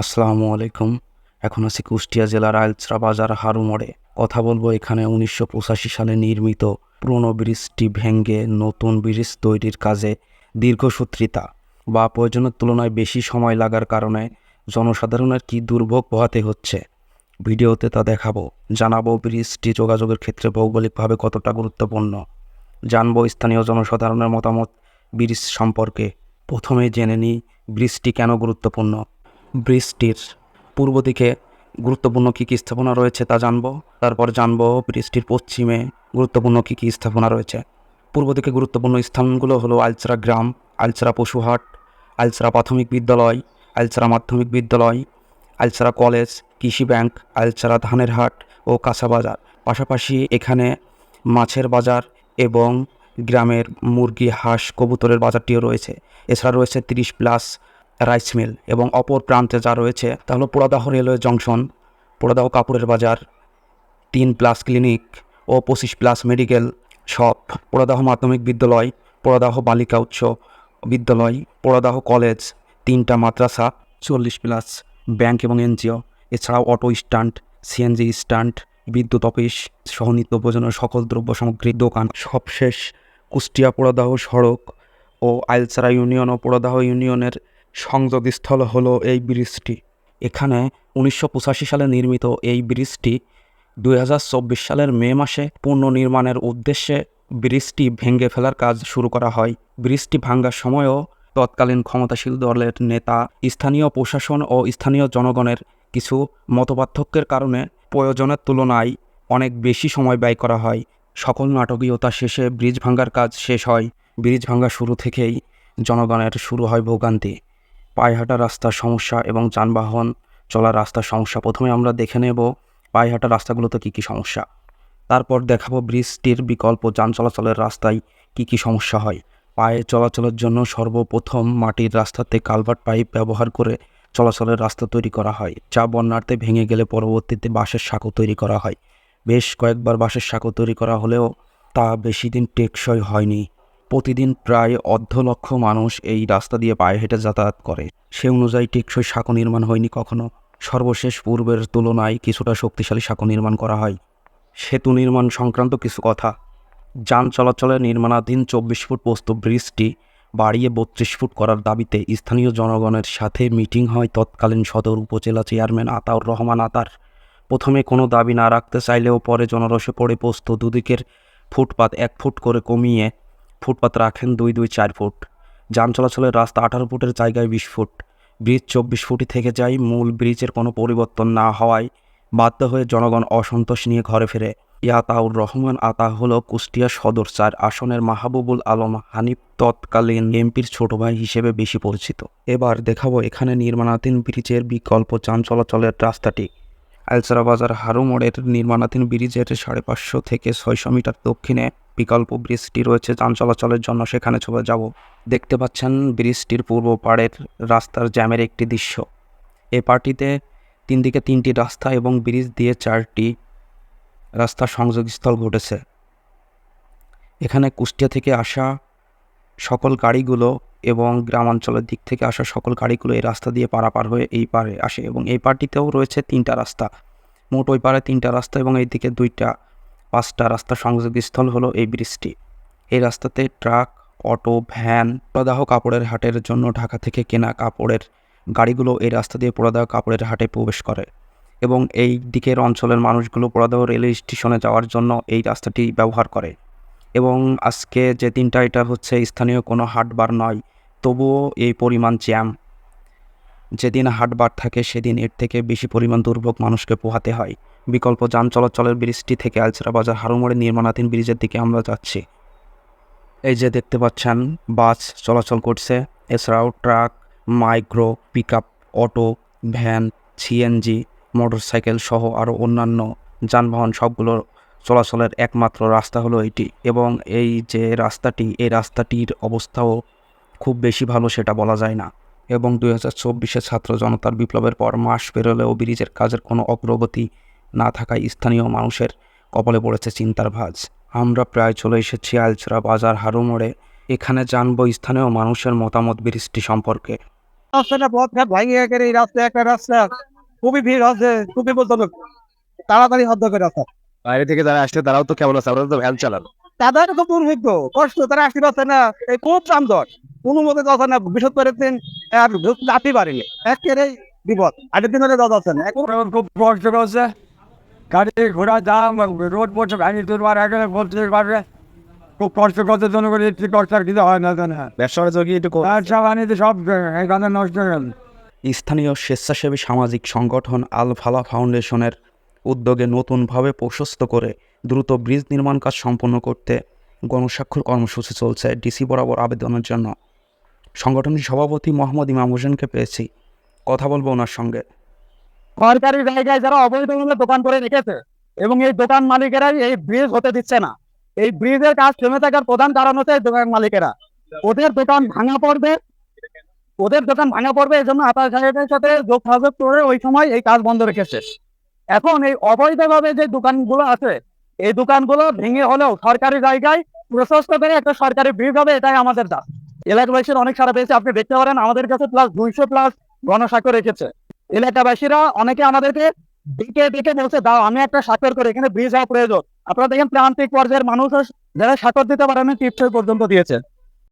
আসসালামু আলাইকুম। এখন আছি কুষ্টিয়া জেলার আইলচরা বাজার হারু মোড়ে। কথা বলব এখানে উনিশশো পঁচাশি সালে নির্মিত পুরনো ব্রিজটি ভেঙ্গে নতুন ব্রিজ তৈরির কাজে দীর্ঘসূত্রিতা। বা প্রয়োজনের তুলনায় বেশি সময় লাগার কারণে জনসাধারণের কী দুর্ভোগ পোহাতে হচ্ছে? ভিডিওতে তা দেখাবো। জানাব ব্রিজটি যোগাযোগের ক্ষেত্রে ভৌগোলিকভাবে কতটা গুরুত্বপূর্ণ। জানব স্থানীয় জনসাধারণের মতামত ব্রিজ সম্পর্কে। প্রথমে জেনে নিই, ব্রিজটি কেন গুরুত্বপূর্ণ? ব্রিজটির পূর্ব দিকে গুরুত্বপূর্ণ কী কী স্থাপনা রয়েছে তা জানব। তারপর জানব ব্রিজটির পশ্চিমে গুরুত্বপূর্ণ কী কী স্থাপনা রয়েছে। পূর্ব দিকে গুরুত্বপূর্ণ স্থানগুলো হলো আলচরা গ্রাম, আলচরা পশুহাট, আলচরা প্রাথমিক বিদ্যালয়, আলচরা মাধ্যমিক বিদ্যালয়, আলচরা কলেজ, কৃষি ব্যাংক, আলচরা ধানের হাট ও কাঁচা বাজার। পাশাপাশি এখানে মাছের বাজার এবং গ্রামের মুরগি, হাঁস, কবুতরের বাজারটিও রয়েছে। এছাড়া রয়েছে তিরিশ প্লাস রাইস মিল এবং অপর প্রান্তে যা রয়েছে তা হলো পোড়াদাহ রেলওয়ে জংশন, পোড়াদাহ কাপড়ের বাজার, তিন প্লাস ক্লিনিক ও পঁচিশ প্লাস মেডিকেল শপ, পোড়াদাহ মাধ্যমিক বিদ্যালয়, পোড়াদাহ বালিকা উচ্চ বিদ্যালয়, পোড়াদাহ কলেজ, তিনটা মাদ্রাসা, চল্লিশ প্লাস ব্যাংক এবং এনজিও। এছাড়াও অটো স্ট্যান্ড, সিএনজি স্ট্যান্ড, বিদ্যুৎ অফিস, সহ নিত্য প্রয়োজনীয় সকল দ্রব্য সামগ্রীর দোকান। সবশেষ কুষ্টিয়া পোড়াদাহ সড়ক ও আইলসারা ইউনিয়ন ও পোড়াদাহ ইউনিয়নের সংযোগস্থল হলো এই ব্রিজটি। এখানে উনিশশো পঁচাশি সালে নির্মিত এই ব্রিজটি দুই হাজার চব্বিশ সালের মে মাসে পুনর্নির্মাণের উদ্দেশ্যে ব্রিজটি ভেঙে ফেলার কাজ শুরু করা হয়। ব্রিজটি ভাঙ্গার সময়ও তৎকালীন ক্ষমতাশীল দলের নেতা, স্থানীয় প্রশাসন ও স্থানীয় জনগণের কিছু মতপার্থক্যের কারণে প্রয়োজনের তুলনায় অনেক বেশি সময় ব্যয় করা হয়। সকল নাটকীয়তা শেষে ব্রিজ ভাঙ্গার কাজ শেষ হয়। ব্রিজ ভাঙ্গা শুরু থেকেই জনগণের শুরু হয় ভোগান্তি। পায়েহাঁটা রাস্তার সমস্যা এবং যানবাহন চলার রাস্তার সমস্যা। প্রথমে আমরা দেখে নেব পায়েহাঁটা রাস্তাগুলোতে কী কী সমস্যা। তারপর দেখাবো ব্রিজটির বিকল্প যান চলাচলের রাস্তায় কী কী সমস্যা হয়। পায়ে চলাচলের জন্য সর্বপ্রথম মাটির রাস্তাতে কালভার্ট পাইপ ব্যবহার করে চলাচলের রাস্তা তৈরি করা হয়, যা বন্যার্থে ভেঙে গেলে পরবর্তীতে বাঁশের সাঁকো তৈরি করা হয়। বেশ কয়েকবার বাঁশের সাঁকো তৈরি করা হলেও তা বেশি দিন টেকসই হয়নি। প্রতিদিন প্রায় অর্ধ লক্ষ মানুষ এই রাস্তা দিয়ে পায়ে হেঁটে যাতায়াত করে। সে অনুযায়ী টেকসই সাঁকো নির্মাণ হয়নি কখনো। সর্বশেষ পূর্বের তুলনায় কিছুটা শক্তিশালী সাঁকো নির্মাণ করা হয়। সেতু নির্মাণ সংক্রান্ত কিছু কথা। যান চলাচলের নির্মাণাধীন চব্বিশ ফুট পোস্ত ব্রিজটি বাড়িয়ে বত্রিশ ফুট করার দাবিতে স্থানীয় জনগণের সাথে মিটিং হয় তৎকালীন সদর উপজেলা চেয়ারম্যান আতাউর রহমান আতার। প্রথমে কোনো দাবি না রাখতে চাইলেও পরে জনরসে পড়ে পোস্ত দুদিকের ফুটপাত এক ফুট করে কমিয়ে ফুটপাত রাখেন দুই দুই, চার ফুট। যান চলাচলের রাস্তা আঠারো ফুটের জায়গায় বিশ ফুট। ব্রিজ চব্বিশ ফুটই থেকে যায়। মূল ব্রিজের কোনো পরিবর্তন না হওয়ায় বাধ্য হয়ে জনগণ অসন্তোষ নিয়ে ঘরে ফেরে। ইয়াতাউর রহমান আতা হল কুষ্টিয়া সদর চার আসনের মাহবুবুল আলম হানিফ তৎকালীন এমপির ছোট ভাই হিসেবে বেশি পরিচিত। এবার দেখাবো এখানে নির্মাণাধীন ব্রিজের বিকল্প যান চলাচলের রাস্তাটি। আলসারা বাজার হারু মোড়ের নির্মাণাধীন ব্রিজের সাড়ে পাঁচশো থেকে ছয়শো মিটার দক্ষিণে বিকল্প ব্রিজটি রয়েছে। যান চলাচলের জন্য সেখানে চলে যাব। দেখতে পাচ্ছেন ব্রিজটির পূর্ব পাড়ের রাস্তার জ্যামের একটি দৃশ্য। এ পার্টিতে তিন দিকে তিনটি রাস্তা এবং ব্রিজ দিয়ে চারটি রাস্তার সংযোগস্থল ঘটেছে। এখানে কুষ্টিয়া থেকে আসা সকল গাড়িগুলো এবং গ্রামাঞ্চলের দিক থেকে আসা সকল গাড়িগুলো এই রাস্তা দিয়ে পারাপার হয়ে এই পারে আসে এবং এই পারটিতেও রয়েছে তিনটা রাস্তা। মোট ওই পারে তিনটা রাস্তা এবং এই দিকে দুইটা, পাঁচটা রাস্তা সংযোগস্থল হলো এই ব্রিজটি। এই রাস্তাতে ট্রাক, অটো, ভ্যান, প্রদাহ কাপড়ের হাটের জন্য ঢাকা থেকে কেনা কাপড়ের গাড়িগুলো এই রাস্তা দিয়ে পোড়াদাহ কাপড়ের হাটে প্রবেশ করে এবং এই দিকের অঞ্চলের মানুষগুলো পোড়াদাহ রেল স্টেশনে যাওয়ার জন্য এই রাস্তাটি ব্যবহার করে। এবং আজকে যে দিনটা, এটা হচ্ছে স্থানীয় কোনো হাটবার নয়। তবুও এই পরিমাণ জ্যাম, যেদিন হাটবার থাকে সেদিন এর থেকে বেশি পরিমাণ দুর্ভোগ মানুষকে পোহাতে হয়। বিকল্প যান চলাচলের ব্রিজটি থেকে আলচরা বাজার হারুমোড়ে নির্মাণাধীন ব্রিজের দিকে আমরা যাচ্ছি। এই যে দেখতে পাচ্ছেন, বাস চলাচল করছে। এছাড়াও truck, micro pick auto, van, CNG, motorcycle সহ আরও অন্যান্য যানবাহন সবগুলো চলাচলের একমাত্র রাস্তা হলো এটি। এবং এই যে রাস্তাটি, এই রাস্তাটির অবস্থাও খুব বেশি ভালো সেটা বলা যায় না। এবং দুই হাজার চব্বিশে ছাত্র জনতার বিপ্লবের পর মাস পেরোলেও ব্রিজের কাজের কোনো অগ্রগতি না থাকায় স্থানীয় মানুষের কপালে পড়েছে চিন্তার ভাজ। আমরা প্রায় চলে এসেছি আলচরা বাজার হারু মোড়ে। এখানে জানব স্থানীয় মানুষের মতামত ব্রিজটি সম্পর্কে। রাস্তাটা পথ ভাঙিয়ে গেলে এই রাস্তা একটা রাস্তা। খুবই ভিড় আছে খুবই বলতে হবে। তাড়াতাড়ি হদ্দ করে রাস্তা। বাইরে থেকে যারা আসছে তারাও তো কেমন আছে? আমরা তো ভ্যান চালান তাদের তো দুর্ভিক্ষ কষ্ট তারা আসতে পারছে না। এই খুব যানজট। কোনো মতে যাচ্ছে না। দিন আর যাতে পারেনি একেবারে বিপদ। আগের দিন হলে যাওয়া যাচ্ছে না। এখন খুব কষ্ট করছে গাড়ি ঘোড়া দাম রোড পড়ছে ভ্যানি তুলবার আগে বলতে পারবে। খুব কষ্ট করতে জন্য করে একটু কষ্ট হয় না জানে। ব্যবসা বাণিজ্য কি একটু ব্যবসা বাণিজ্য সব এখানে নষ্ট হয়ে গেল। স্থানীয় স্বেচ্ছাসেবী সামাজিক সংগঠন আল ফালা ফাউন্ডেশনের উদ্যোগে নতুনভাবে প্রশস্ত করে দ্রুত ব্রিজ নির্মাণ কাজ সম্পন্ন করতে গণস্বাক্ষর কর্মসূচি চলছে ডিসি বরাবর আবেদনের জন্য। সংগঠনের সভাপতি মোহাম্মদ ইমাম হোসেনকে পেয়েছি। কথা বলব ওনার সঙ্গে। সরকারি জায়গায় যারা অবৈধভাবে দোকান করে রেখেছে এবং এই দোকান মালিকেরাই এই ব্রিজ হতে দিচ্ছে না। এই ব্রিজের কাজ থেমে থাকার প্রধান কারণ হচ্ছে দোকান মালিকেরা। ওদের দোকান ভাঙা পড়বে। ওদের দোকান ভাঙা পড়বে এই জন্য আতা সাহেবের সাথে যোগাযোগ করে ওই সময় এই কাজ বন্ধ রেখেছে। এখন এই অবৈধভাবে যে দোকানগুলো আছে এই দোকানগুলো ভেঙে হলেও সরকারি জায়গায় প্রশস্ত করে একটা সরকারি ব্রিজ হবে, এটাই আমাদের দাস এলাকাবাসীর অনেক সারা পেয়েছে, আপনি দেখতে পারেন, আমাদের কাছে প্লাস দুইশো প্লাস গণস্বাক্ষর রেখেছে। এলাকাবাসীরা অনেকে আমাদেরকে ডেকে ডেকে বলছে, দাও, আমি একটা স্বাক্ষর করে এখানে ব্রিজ হওয়া প্রয়োজন। আপনারা দেখেন, প্রান্তিক পর্যায়ের মানুষ যারা স্বাক্ষর দিতে পারেন টিপসই পর্যন্ত দিয়েছে।